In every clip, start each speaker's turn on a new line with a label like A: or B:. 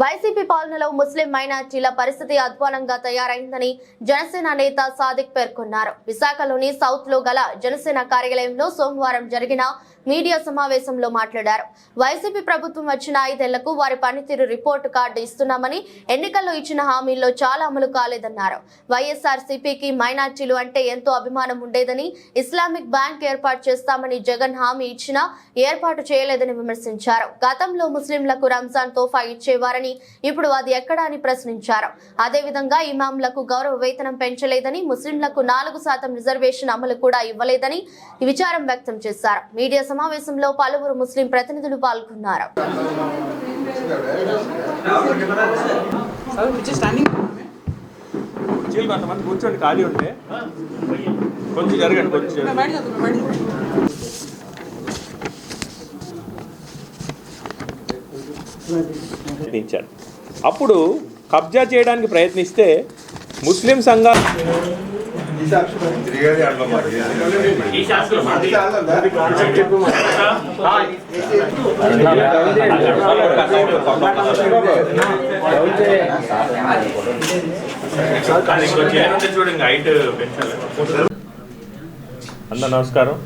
A: YCP పాలనలో ముస్లిం మైనార్టీల పరిస్థితి అధ్వానంగా తయారైందని జనసేన నేత సాదిక్ పేర్కొన్నారు. విశాఖలోని సౌత్లో గల జనసేన కార్యాలయంలో సోమవారం జరిగిన మీడియా సమావేశంలో మాట్లాడారు. వైసీపీ ప్రభుత్వం వచ్చిన ఐదేళ్ళకు వారి పనితీరు రిపోర్టు కార్డు ఇస్తున్నామని ఎన్నికల్లో ఇచ్చిన హామీల్లో చాలా అమలు కాలేదన్నారు. వైఎస్ఆర్ సిపికి మైనార్టీలు అంటే ఎంతో అభిమానం ఉండేదని ఇస్లామిక్ బ్యాంక్ ఏర్పాటు చేస్తామని జగన్ హామీ ఇచ్చినా ఏర్పాటు చేయలేదని విమర్శించారు. గతంలో ముస్లింలకు రంజాన్ తోఫా ఇచ్చేవారని ఇప్పుడు అది ఎక్కడా అని ప్రశ్నించారు. అదేవిధంగా ఇమాంలకు గౌరవ వేతనం పెంచలేదని ముస్లింలకు నాలుగు శాతం రిజర్వేషన్ అమలు కూడా ఇవ్వలేదని విచారం వ్యక్తం చేశారు. మీడియా సమావేశంలో పలువురు ముస్లిం ప్రతినిధులు పాల్గొన్నారు.
B: కొంతమంది కూర్చోండి ఖాళీ ఉంటే కొంచెం జరగండి కొంచెం అప్పుడు కబ్జా చేయడానికి ప్రయత్నిస్తే ముస్లిం సంఘాలు
C: తిరిగేది
B: అందరు నమస్కారం.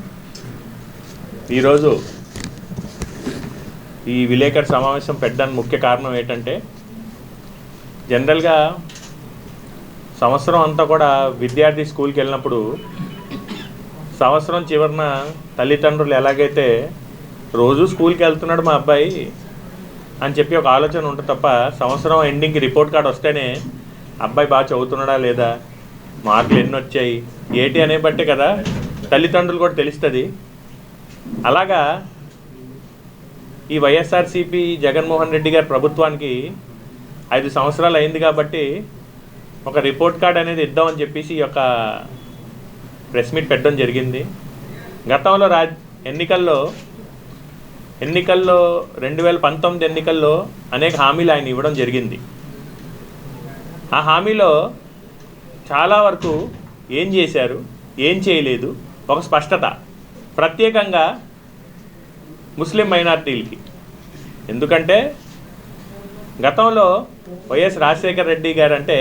B: ఈరోజు ఈ విలేకరు సమావేశం పెట్టడానికి ముఖ్య కారణం ఏంటంటే జనరల్గా సంవత్సరం అంతా కూడా విద్యార్థి స్కూల్కి వెళ్ళినప్పుడు సంవత్సరం చివరిన తల్లిదండ్రులు ఎలాగైతే రోజు స్కూల్కి వెళ్తున్నాడు మా అబ్బాయి అని చెప్పి ఒక ఆలోచన ఉంటుంది తప్ప సంవత్సరం ఎండింగ్కి రిపోర్ట్ కార్డ్ వస్తేనే అబ్బాయి బాగా చదువుతున్నాడా లేదా? మార్కులు ఎన్ని వచ్చాయి? ఏటి అనే బట్టే కదా తల్లిదండ్రులు కూడా తెలుస్తుంది. అలాగా ఈ వైఎస్ఆర్సీపీ జగన్మోహన్ రెడ్డి గారి ప్రభుత్వానికి ఐదు సంవత్సరాలు అయింది కాబట్టి ఒక రిపోర్ట్ కార్డ్ అనేది ఇద్దామని చెప్పేసి ఈ యొక్క ప్రెస్ మీట్ పెట్టడం జరిగింది. గతంలో రా ఎన్నికల్లో ఎన్నికల్లో రెండు వేల పంతొమ్మిది ఎన్నికల్లో అనేక హామీలు ఆయన ఇవ్వడం జరిగింది. ఆ హామీలో చాలా వరకు ఏం చేశారు ఏం చేయలేదు ఒక స్పష్టత. ప్రత్యేకంగా ముస్లిం మైనార్టీలకి. ఎందుకంటే గతంలో వైఎస్ రాజశేఖర రెడ్డి గారు అంటే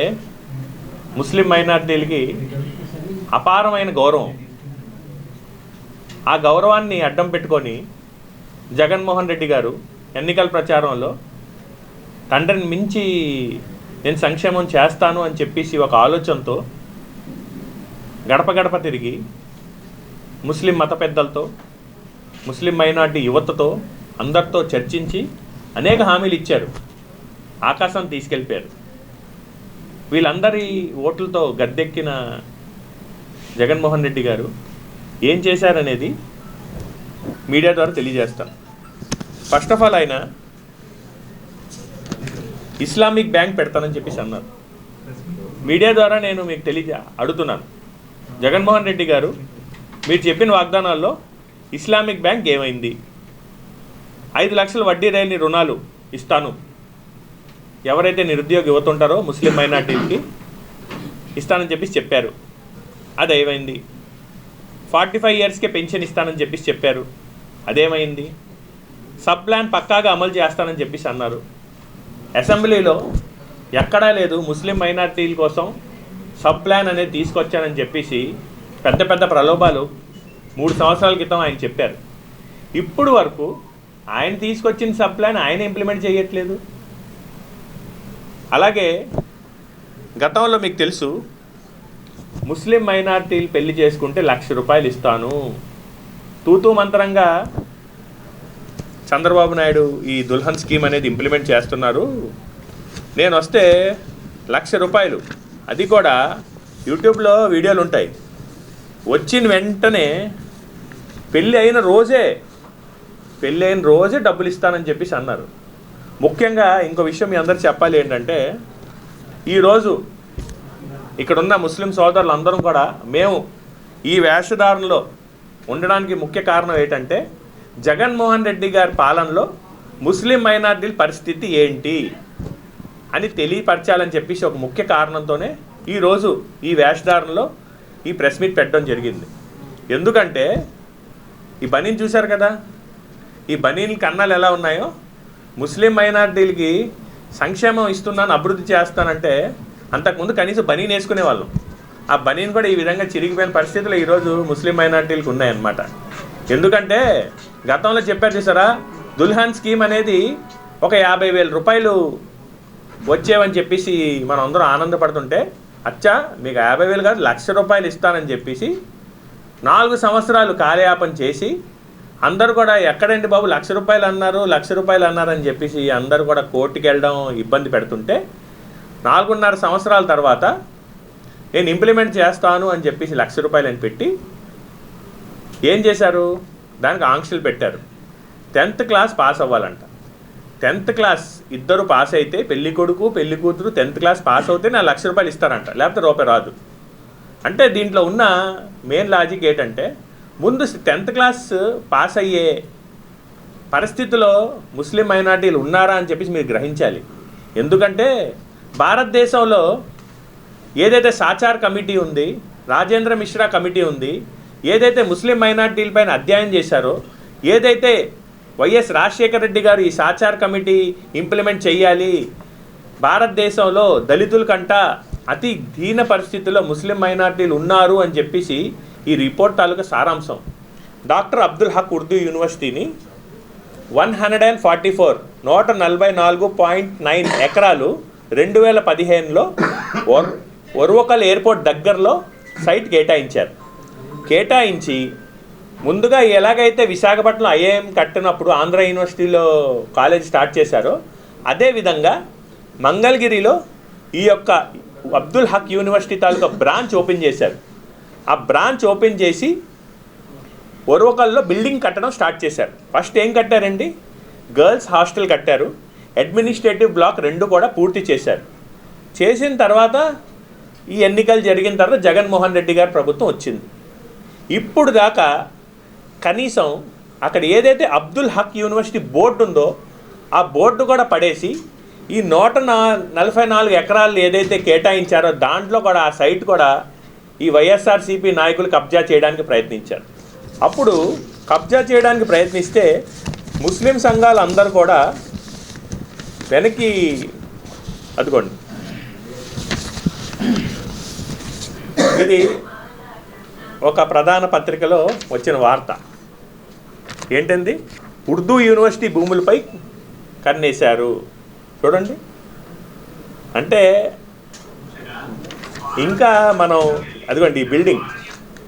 B: ముస్లిం మైనార్టీలకి అపారమైన గౌరవం. ఆ గౌరవాన్ని అడ్డం పెట్టుకొని జగన్మోహన్ రెడ్డి గారు ఎన్నికల ప్రచారంలో తండ్రిని మించి నేను సంక్షేమం చేస్తాను అని చెప్పేసి ఒక ఆలోచనతో గడప గడప తిరిగి ముస్లిం మత పెద్దలతో ముస్లిం మైనార్టీ యువతతో అందరితో చర్చించి అనేక హామీలు ఇచ్చారు. ఆకాశం తీసుకెళ్ళిపోయారు. వీళ్ళందరి ఓట్లతో గద్దెక్కిన జగన్మోహన్ రెడ్డి గారు ఏం చేశారనేది మీడియా ద్వారా తెలియజేస్తాను ఫస్ట్ ఆఫ్ ఆల్ ఆయన ఇస్లామిక్ బ్యాంక్ పెడతానని చెప్పేసి అన్నారు. మీడియా ద్వారా నేను మీకు తెలియ అడుగుతున్నాను. జగన్మోహన్ రెడ్డి గారు మీరు చెప్పిన వాగ్దానాల్లో ఇస్లామిక్ బ్యాంక్ ఏమైంది? ఐదు లక్షల వడ్డీ రేని రుణాలు ఇస్తాను. ఎవరైతే నిరుద్యోగ యువత ఉంటారో ముస్లిం మైనార్టీలకి ఇస్తానని చెప్పేసి చెప్పారు. అది ఏమైంది ఫార్టీ ఫైవ్ ఇయర్స్కే పెన్షన్ ఇస్తానని చెప్పేసి చెప్పారు. అదేమైంది? సబ్ ప్లాన్ పక్కాగా అమలు చేస్తానని చెప్పేసి అన్నారు. అసెంబ్లీలో ఎక్కడా లేదు ముస్లిం మైనార్టీల కోసం సబ్ ప్లాన్ అనేది తీసుకొచ్చానని చెప్పేసి పెద్ద పెద్ద ప్రలోభాలు మూడు సంవత్సరాల క్రితం ఆయన చెప్పారు. ఇప్పుడు వరకు ఆయన తీసుకొచ్చిన సబ్ ప్లాన్ ఆయన ఇంప్లిమెంట్ చేయట్లేదు. అలాగే గతంలో మీకు తెలుసు ముస్లిం మైనార్టీలు పెళ్ళి చేసుకుంటే లక్ష రూపాయలు ఇస్తాను. తూతూ మంత్రంగా చంద్రబాబు నాయుడు ఈ దుల్హన్ స్కీమ్ అనేది ఇంప్లిమెంట్ చేస్తున్నారు. నేను వస్తే లక్ష రూపాయలు. అది కూడా యూట్యూబ్లో వీడియోలు ఉంటాయి. వచ్చిన వెంటనే పెళ్ళి అయిన రోజే పెళ్ళి అయిన రోజే డబ్బులు ఇస్తానని చెప్పేసి అన్నారు. ముఖ్యంగా ఇంకో విషయం మీ అందరు చెప్పాలి ఏంటంటే ఈరోజు ఇక్కడున్న ముస్లిం సోదరులు అందరం కూడా మేము ఈ వేషధారణలో ఉండడానికి ముఖ్య కారణం ఏంటంటే జగన్మోహన్ రెడ్డి గారి పాలనలో ముస్లిం మైనార్టీల పరిస్థితి ఏంటి అని తెలియపరచాలని చెప్పేసి ఒక ముఖ్య కారణంతోనే ఈరోజు ఈ వేషధారణలో ఈ ప్రెస్ మీట్ పెట్టడం జరిగింది. ఎందుకంటే ఈ బనీన్ చూశారు కదా? ఈ బనీన్ కన్నాలు ఎలా ఉన్నాయో? ముస్లిం మైనార్టీలకి సంక్షేమం ఇస్తున్నాను అభివృద్ధి చేస్తానంటే అంతకుముందు కనీసం బనీన్ వేసుకునే వాళ్ళం ఆ బనీన్ కూడా ఈ విధంగా చిరిగిపోయిన పరిస్థితులు ఈరోజు ముస్లిం మైనార్టీలకు ఉన్నాయన్నమాట. ఎందుకంటే గతంలో చెప్పారు చూసారా దుల్హన్ స్కీమ్ అనేది ఒక యాభై వేల రూపాయలు వచ్చేవని చెప్పేసి మనం అందరం ఆనందపడుతుంటే అచ్చా మీకు యాభై వేలు కాదు లక్ష రూపాయలు ఇస్తానని చెప్పేసి నాలుగు సంవత్సరాలు కాలయాపన చేసి అందరూ కూడా ఎక్కడండి బాబు? లక్ష రూపాయలు అన్నారు లక్ష రూపాయలు అన్నారని చెప్పేసి అందరూ కూడా కోర్టుకి వెళ్ళడం ఇబ్బంది పెడుతుంటే నాలుగున్నర సంవత్సరాల తర్వాత నేను ఇంప్లిమెంట్ చేస్తాను అని చెప్పేసి లక్ష రూపాయలు అని పెట్టి ఏం చేశారు? దానికి ఆంక్షలు పెట్టారు. టెన్త్ క్లాస్ పాస్ అవ్వాలంట. టెన్త్ క్లాస్ ఇద్దరు పాస్ అయితే పెళ్ళి కొడుకు పెళ్ళి కూతురు టెన్త్ క్లాస్ పాస్ అవుతే నా లక్ష రూపాయలు ఇస్తారంట. లేకపోతే రూపాయి రాదు. అంటే దీంట్లో ఉన్న మెయిన్ లాజిక్ ఏంటంటే ముందు టెన్త్ క్లాస్ పాస్ అయ్యే పరిస్థితిలో ముస్లిం మైనార్టీలు ఉన్నారా అని చెప్పేసి మీరు గ్రహించాలి. ఎందుకంటే భారతదేశంలో ఏదైతే సాచార్ కమిటీ ఉంది రాజేంద్ర మిశ్రా కమిటీ ఉంది ఏదైతే ముస్లిం మైనార్టీలపైన అధ్యయనం చేశారో ఏదైతే వైఎస్ రాజశేఖర రెడ్డి గారు ఈ సాచార్ కమిటీ ఇంప్లిమెంట్ చేయాలి భారతదేశంలో దళితుల కంట అతి దీన పరిస్థితుల్లో ముస్లిం మైనార్టీలు ఉన్నారు అని చెప్పేసి ఈ రిపోర్ట్ తాలూకా సారాంశం. డాక్టర్ అబ్దుల్ హక్ ఉర్దూ యూనివర్సిటీని one hundred and forty four నూట నలభై నాలుగు పాయింట్ నైన్ ఎకరాలు రెండు వేల పదిహేనులో ఒర్ ఒర్వకల్ ఎయిర్పోర్ట్ దగ్గరలో సైట్ కేటాయించారు. కేటాయించి ముందుగా ఎలాగైతే విశాఖపట్నం ఐఏఎం కట్టినప్పుడు ఆంధ్ర యూనివర్సిటీలో కాలేజ్ స్టార్ట్ చేశారో అదేవిధంగా మంగళగిరిలో ఈ యొక్క అబ్దుల్ హక్ యూనివర్సిటీ తాలూకా బ్రాంచ్ ఓపెన్ చేశారు. ఆ బ్రాంచ్ ఓపెన్ చేసి ఒరవకల్లో బిల్డింగ్ కట్టడం స్టార్ట్ చేశారు. ఫస్ట్ ఏం కట్టారండి? గర్ల్స్ హాస్టల్ కట్టారు. అడ్మినిస్ట్రేటివ్ బ్లాక్ రెండు కూడా పూర్తి చేశారు. చేసిన తర్వాత ఈ ఎన్నికలు జరిగిన తర్వాత జగన్మోహన్ రెడ్డి గారి ప్రభుత్వం వచ్చింది. ఇప్పుడు దాకా కనీసం అక్కడ ఏదైతే అబ్దుల్ హక్ యూనివర్సిటీ బోర్డు ఉందో ఆ బోర్డు కూడా పడేసి ఈ నూట నా నలభై నాలుగు ఎకరాలు ఏదైతే కేటాయించారో దాంట్లో కూడా ఆ సైట్ కూడా ఈ వైఎస్ఆర్సీపీ నాయకులు కబ్జా చేయడానికి ప్రయత్నించారు. అప్పుడు కబ్జా చేయడానికి ప్రయత్నిస్తే ముస్లిం సంఘాలు అందరూ కూడా వెనక్కి అదిగోండి. ఇది ఒక ప్రధాన పత్రికలో వచ్చిన వార్త. ఏంటండి? ఉర్దూ యూనివర్సిటీ భూములపై కన్నేశారు. చూడండి. అంటే ఇంకా మనం అదిగోండి ఈ బిల్డింగ్